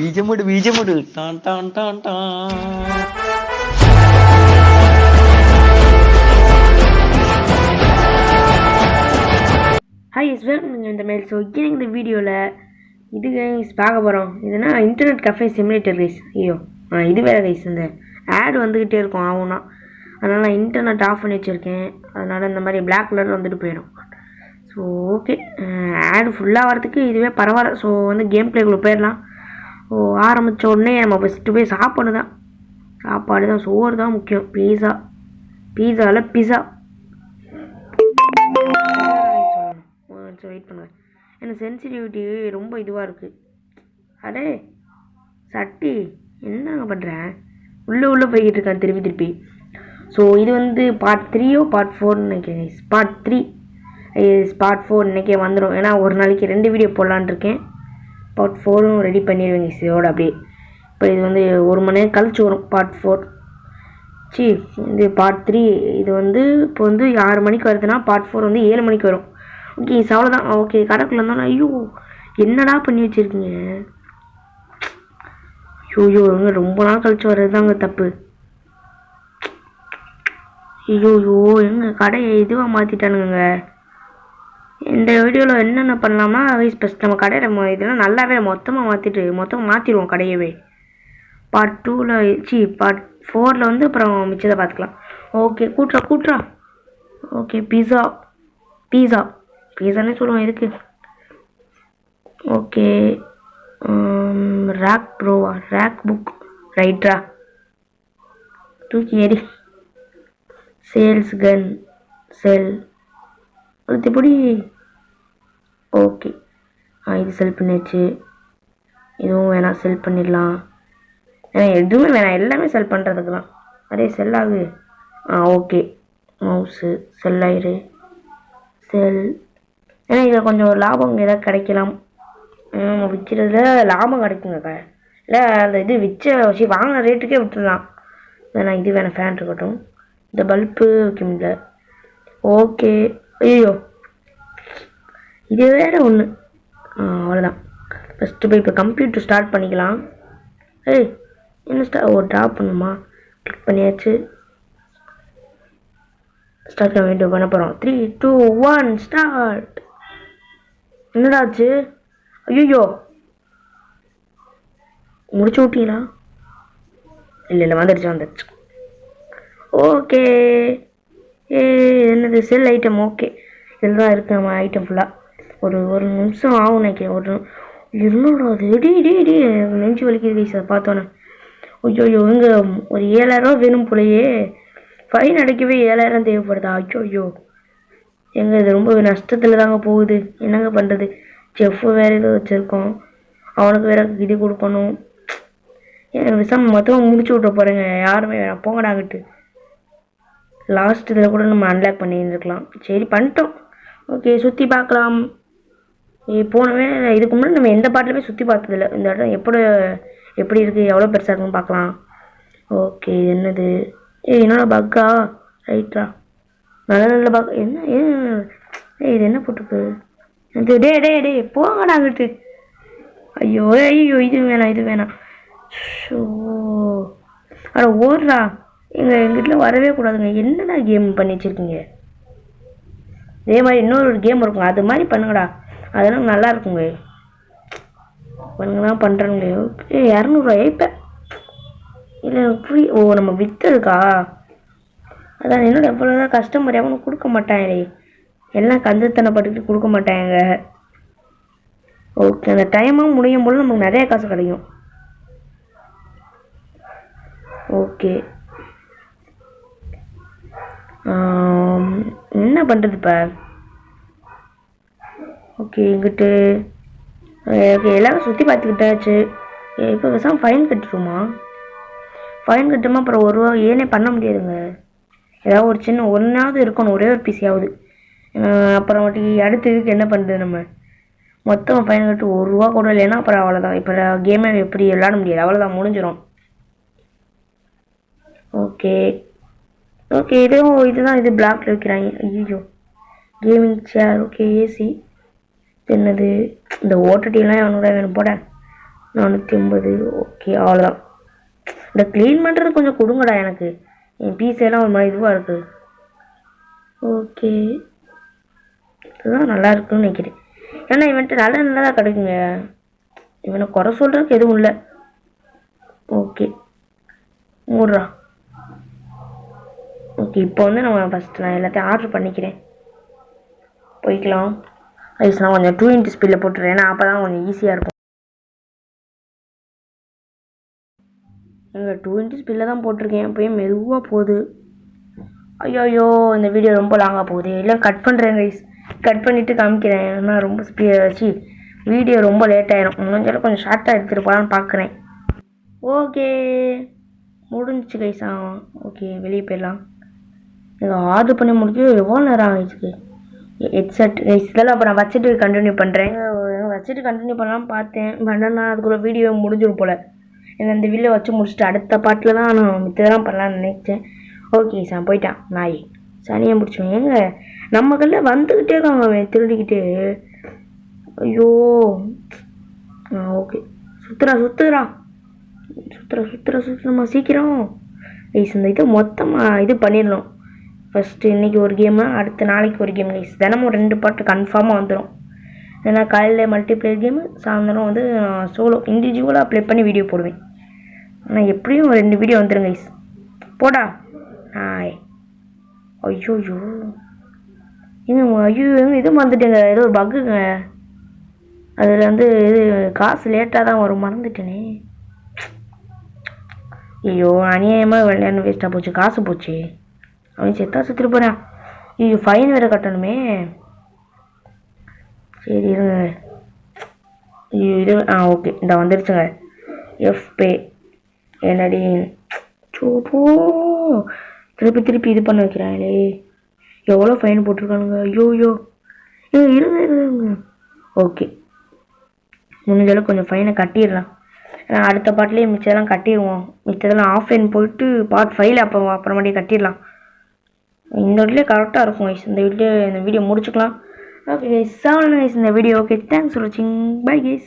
பீஜமுடு பீஜமுடு டான் டான் டான் டான் ஹாய் இஸ் வெல்கம் இந்த மேல் ஸோ இன்னைக்கு இந்த வீடியோவில் இது கைஸ் பார்க்க போகிறோம் இதுனா இன்டர்நெட் கஃபே சிமுலேட்டர் கைஸ் ஐயோ ஆ இது வேறு கைஸ் இந்த ஆட் வந்துக்கிட்டே இருக்கும் ஆகும்னா. அதனால் நான் இன்டர்நெட் ஆஃப் பண்ணி வச்சுருக்கேன். அதனால் இந்த மாதிரி பிளாக் கலரில் வந்துட்டு போயிடும். ஸோ ஓகே ஆடு ஃபுல்லாக வரதுக்கு இதுவே பரவாயில்ல. ஸோ வந்து கேம் பிளேக்குள்ளே போயிடலாம். ஆரம்பித்த உடனே நம்ம ஃபஸ்ட்டு போய் சாப்பாடு தான் சாப்பாடு தான் சோறு தான் முக்கியம் பீஸா பீஸாவில் பிஸா வெயிட் பண்ணுவேன் எனக்கு சென்சிட்டிவிட்டி ரொம்ப இதுவாக இருக்குது அடே சட்டி என்னங்க பண்ணுறேன் உள்ளே உள்ளே போய்கிட்டு இருக்கான் திருப்பி திருப்பி. ஸோ இது வந்து பார்ட் த்ரீயோ பார்ட் ஃபோர்னு நினைக்கிறேன். பார்ட் த்ரீ ஸ்பாட் ஃபோர் இன்றைக்கே வந்துடும் ஏன்னா ஒரு நாளைக்கு ரெண்டு வீடியோ போடலான் இருக்கேன். பார்ட் ஃபோரும் ரெடி பண்ணிடுவேங்க இதோட அப்படியே. இப்போ இது வந்து ஒரு மணி நேரம் கழிச்சு வரும் பார்ட் ஃபோர் சி இது பார்ட் த்ரீ இது வந்து இப்போ வந்து ஆறு மணிக்கு வருதுன்னா பார்ட் ஃபோர் வந்து ஏழு மணிக்கு வரும். ஓகே அவ்வளோதான் ஓகே கடைக்குள்ளே இருந்தாலும் ஐயோ என்னடா பண்ணி வச்சுருக்கீங்க? ஐயோ இவங்க ரொம்ப நாள் கழிச்சு வர்றது தாங்க தப்பு. ஐயோ ஐயோ கடையை இதுவாக மாற்றிட்டானுங்க இந்த வீடியோவில் என்னென்ன பண்ணலாம்னா ஃபஸ்ட் நம்ம கடையை நம்ம இதெல்லாம் நல்லாவே மொத்தமாக மாற்றிட்டு மொத்தமாக மாற்றிடுவோம் கடையவே. பார்ட் டூவில் சி பார்ட் ஃபோரில் வந்து அப்புறம் மிச்சத்தை பார்த்துக்கலாம் ஓகே கூட்டுறா கூட்டுறா. ஓகே பீஸா பீஸா பீஸானே சொல்லுவோம் எதுக்கு? ஓகே ரேக் ப்ரோவா ரேக் புக் ரைட்ரா தூக்கி எரி சேல்ஸ் கன் செல் அடுத்தபடி ஓகே ஆ இது செல் பண்ணியாச்சு. இதுவும் வேணாம் செல் பண்ணிடலாம். ஏன்னா எதுவுமே வேணாம். எல்லாமே செல் பண்ணுறதுக்கு தான் நிறைய செல் ஆகு. ஆ ஓகே மவுஸு செல் ஆயிரு. செல் ஏன்னா இதில் கொஞ்சம் லாபம் ஏதாவது கிடைக்கலாம். விற்கிறதுல லாபம் கிடைக்குங்க இல்லை அந்த இது விற்ற வச்சு வாங்கின ரேட்டுக்கே விட்டுடலாம். வேணாம் இது வேணாம் ஃபேன் இருக்கட்டும். இந்த பல்பு வைக்க முடியல. ஓகே ஐயோ. இது வேற ஒன்று அவ்வளோதான் ஃபஸ்ட்டு போய் இப்போ கம்ப்யூட்டர் ஸ்டார்ட் பண்ணிக்கலாம். ஏய் என்ன ஸ்டா ஓ ட்ராப் பண்ணுமா? கிளிக் பண்ணியாச்சு. ஸ்டார்ட் வீடியோ பண்ண போகிறோம் த்ரீ டூ ஒன் ஸ்டார்ட் என்னடாச்சு? ஐயோ முடிச்சு விட்டீங்களா? இல்லை இல்லை வந்துடுச்சு வந்துடுச்சு ஓகே என்னது செல் ஐட்டம் ஓகே இதெல்லாம் இருக்கு நம்ம ஐட்டம் ஃபுல்லாக ஒரு ஒரு நிமிஷம் ஆகும் நினைக்கிறேன். ஒரு என்னோட அது டி இடி டி நெஞ்சு வலிக்குது சார் பார்த்தோன்னே. ஐயோ ஐயோ இங்கே ஒரு ஏழாயிரரூவா வேணும் போலயே. ஃபைன் அடைக்கவே ஏழாயிரம் தேவைப்படுதா? ஐயோ ஐயோ எங்கே இது ரொம்ப நஷ்டத்தில் தாங்க போகுது. என்னங்க பண்ணுறது செஃப் வேறு ஏதோ வச்சுருக்கோம் அவனுக்கு வேற இது கொடுக்கணும். ஏன் விசாம மொத்தமாக முடிச்சு விட்ற போகிறேங்க யாருமே வேணாம். போங்கடாங்கிட்டு லாஸ்ட் இதில் கூட நம்ம அன்லாக் பண்ணியிருந்துருக்கலாம். சரி பண்ணிட்டோம். ஓகே சுற்றி பார்க்கலாம். போனவே இதுக்கு முன்னாடி நம்ம எந்த பாட்டிலுமே சுற்றி பார்த்ததில்ல. இந்த இடம் எப்படி எப்படி இருக்குது எவ்வளோ பெருசாக இருக்குன்னு பார்க்கலாம். ஓகே இது என்னது? ஏ என்னோட பக்கா ரைட்டா நல்ல நல்ல பக் என்ன ஏன் ஏ இது என்ன போட்டுருக்கு? இது டே டே டே போங்கடா அங்கிட்டு ஐயோ ஐயோ இது வேணாம் இது வேணாம். ஷோ. அட ஓடுறா எங்கள் எங்கிட்டலாம் வரவே கூடாதுங்க. என்னடா கேம் பண்ணி வச்சுருக்கீங்க? இதே மாதிரி இன்னொரு கேம் இருக்கும் அது மாதிரி பண்ணுங்கடா. அதெல்லாம் நல்லா இருக்குங்க. பண்ணுங்க தான் பண்ணுறேங்களே ஓகே இரநூறுவா. இப்போ. இல்லை புரிய ஓ நம்ம விற்றுருக்கா அதான் என்னோட எவ்வளோதான் கஸ்டமர் எவனும் கொடுக்க மாட்டாங்களே. எல்லாம் கந்துத்தனப்பட்டுட்டு கொடுக்க மாட்டாங்க. ஓகே அந்த டைமாக முடியும் போது நமக்கு நிறைய காசு கிடைக்கும். ஓகே. என்ன பண்ணுறது இப்போ? ஓகே இங்கிட்டு ஓகே எல்லாரும் சுற்றி பார்த்துக்கிட்டாச்சு இப்போ விசாம் ஃபைன் கட்டிடுமா ஃபைன் கட்டுமா? அப்புறம் ஒரு ரூபா ஏனே பண்ண முடியாதுங்க. ஏதாவது ஒரு சின்ன ஒன்றாவது இருக்கணும் ஒரே ஒரு பிஸியாவது அப்புறமேட்டு அடுத்த இதுக்கு என்ன பண்ணுறது நம்ம? மொத்தம் ஃபைன் கட்டு ஒரு ரூபா கூட இல்லைன்னா அப்புறம் அவ்வளோதான் இப்போ கேமை எப்படி விளாட முடியாது. அவ்வளோதான் முடிஞ்சிடும் ஓகே ஓகே இதுவும் இதுதான் இது பிளாக்ல வைக்கிறாங்க. ஐயோ கேமிங் சேர் ஓகே ஏசி என்னது? இந்த ஓட்டட்டிலாம் அவனோட வேணும்? போட. நானூற்றி ஐம்பது. ஓகே அவ்வளோதான் இந்த க்ளீன் பண்ணுறது கொஞ்சம் கொடுங்கடா எனக்கு. என் பீஸ் எல்லாம் ஒரு மாதிரி இதுவாக இருக்குது ஓகே இதுதான் நல்லா இருக்குன்னு நினைக்கிறேன். ஏன்னா இவன்ட்டு நல்ல நல்லதாக கிடைக்குங்க. இவனை குறை சொல்கிறதுக்கு எதுவும் இல்லை. ஓகே மூடுறா. ஓகே இப்போ வந்து நம்ம ஃபஸ்ட்டு நான் எல்லாத்தையும் ஆர்டர் பண்ணிக்கிறேன். போய்க்கலாம். ஐஸ் நான் கொஞ்சம் டூ இன்ட்டு ஸ்பீடில் போட்டுறேன். ஏன்னா அப்போ தான் கொஞ்சம் ஈஸியாக இருக்கும். டூ இன்ட்டு ஸ்பீடில் தான் போட்டிருக்கேன். அப்போயும் மெதுவாக போகுது. ஐயோயோ இந்த வீடியோ ரொம்ப லாங்காக போகுது. எல்லாம் கட் பண்ணுறேன் கைஸ் கட் பண்ணிவிட்டு காமிக்கிறேன். ஏன்னா ரொம்ப ஸ்பீ வச்சு வீடியோ ரொம்ப லேட் ஆயிரும். முடிஞ்சாலும் கொஞ்சம் ஷார்ட்டாக எடுத்துகிட்டு போகலான்னு பார்க்குறேன் ஓகே முடிஞ்சிச்சு கைஸ் ஆ ஓகே வெளியே போயிடலாம். எனக்கு ஆர்டர் பண்ணி முடிக்க எவ்வளோ நேரம் ஆகிடுச்சு ஹெட்செட் இதெல்லாம் அப்புறம் வச்சுட்டு கண்டினியூ பண்ணுறேன் வச்சுட்டு கண்டினியூ பண்ணலாம்னு பார்த்தேன். பண்ணனா அதுக்குள்ளே வீடியோ முடிஞ்சிடும் போல். என்னை இந்த வீடியோ வச்சு முடிச்சுட்டு அடுத்த பாட்டில் தான் நான் மித்ததெல்லாம் பண்ணலான்னு நினச்சேன். ஓகே சார் போயிட்டான். நாய். சனியை பிடிச்சவன் ஏங்க நம்ம கல்ல வந்துக்கிட்டே இருக்காங்க அவன் திருடிக்கிட்டே. ஐயோ. ஆ ஓகே சுத்துறா சுத்துறா சுத்துற சுத்துற சுத்துறமா சீக்கிரம். ஐஸ் இந்த இது மொத்தமாக இது பண்ணிடணும். ஃபஸ்ட்டு இன்றைக்கி ஒரு கேமு அடுத்த நாளைக்கு ஒரு கேம் கைஸ் தினமும் ரெண்டு பாட்டு கன்ஃபார்மாக வந்துடும் ஏன்னா காலையில் மல்டிப்ளேயர் கேமு சாயந்தரம் வந்து சோலோ இண்டிவிஜுவலாக ப்ளே பண்ணி வீடியோ போடுவேன். ஆனால் எப்படியும் ரெண்டு வீடியோ வந்துடும் கைஸ் போடா. ஆய். ஐயோ ஐயோ ஏங்க ஐயோ இது மறந்துட்டேங்க. ஏதோ ஒரு பக்குங்க அதில் வந்து இது காசு லேட்டாக தான் வரும். மறந்துட்டேனே. ஐயோ அநியாயமாக விளையாண்டு வேஸ்ட்டாக போச்சு. காசு போச்சு. அவன் செத்தா சுற்றிட்டு போகிறான் ஐயோ ஃபைன் வேறு கட்டணுமே. சரி இருங்க. ஐயோ இது ஆ ஓகே இந்த வந்துருச்சுங்க. எஃப் பே என்னடி? சோப்போ திருப்பி திருப்பி இது பண்ண வைக்கிறாங்களே. எவ்வளோ ஃபைன் போட்டிருக்கானுங்க. ஐயோ ஐயோ. இருங்க இருங்க ஓகே முடிஞ்சளவுக்கு கொஞ்சம் ஃபைனை கட்டிடலாம். ஏன்னா அடுத்த பாட்டிலே மிச்சதெல்லாம் கட்டிடுவோம். மிச்சதெல்லாம் ஆஃப்லைன் போயிட்டு பார்ட் ஃபைவ்ல அப்போ அப்புறமாட்டி கட்டிடலாம். இந்த வீட்லேயே கரெக்டாக இருக்கும் வைஸ் இந்த வீட்லேயே இந்த வீடியோ முடிச்சுக்கலாம். ஓகே கைஸ் சாவணும் கைஸ் இந்த வீடியோ ஓகே தேங்க்ஸ் ஃபார் வாட்சிங் பை கைஸ்